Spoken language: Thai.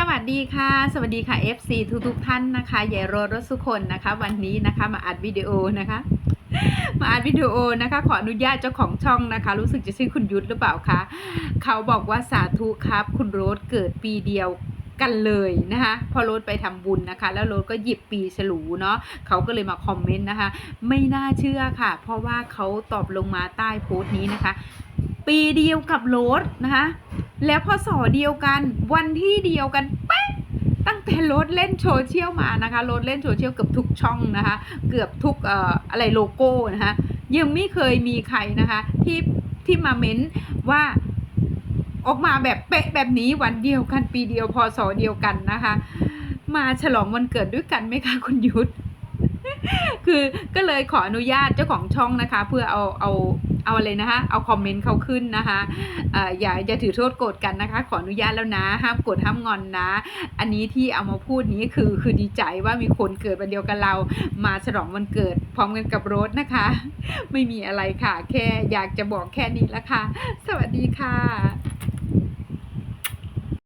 สวัสดีค่ะ สวัสดีค่ะ FC ทุกทุกท่านนะคะยายโรถรถสุคนนะคะ วันนี้นะคะมาอัดวิดีโอนะคะ มาอัดวิดีโอนะคะ ขออนุญาตเจ้าของช่องนะคะ รู้สึกจะชื่อคุณยุทธหรือเปล่าคะเขาบอกว่าสาธุครับ คุณโรถเกิดปีเดียวกันเลยนะคะพอโรถไปทำบุญนะคะ แล้วโรถก็หยิบปีฉลูเนาะเขาก็เลยมาคอมเมนต์นะคะ ไม่น่าเชื่อค่ะ เพราะว่าเขาตอบลงมาใต้โพสต์นี้นะคะ ปีเดียวกับโรถนะคะ แล้วพอสอเดียวกันวันที่เดียวกันเป๊ะตั้งแต่โรถเล่นโซเชียลมานะคะโรถเล่นโซเชียลเกือบทุกช่องนะคะ เกือบทุกเอ่ออะไรโลโก้นะคะยังไม่เคยมีใครนะคะที่ที่มาเม้นว่าออกมาแบบเป๊ะแบบนี้วันเดียวกันปีเดียวพอสอเดียวกันนะคะ มาฉลองวันเกิดด้วยกันไหมคะคุณยุทธ คือก็เลยขออนุญาตเจ้าของช่องนะคะ เพื่อเอาเอาเอาอะไรนะคะเอาคอมเมนต์เขาขึ้นนะคะอย่าอย่าถือโทษโกรธกันนะคะ ขออนุญาตแล้วนะห้ามโกรธห้ามงอนนะ อันนี้ที่เอามาพูดนี้คือคือดีใจว่ามีคนเกิดวันเดียวกันเรา มาฉลองวันเกิด พร้อมกันกับรสนะคะ ไม่มีอะไรค่ะ แค่อยากจะบอกแค่นี้ละค่ะ สวัสดีค่ะ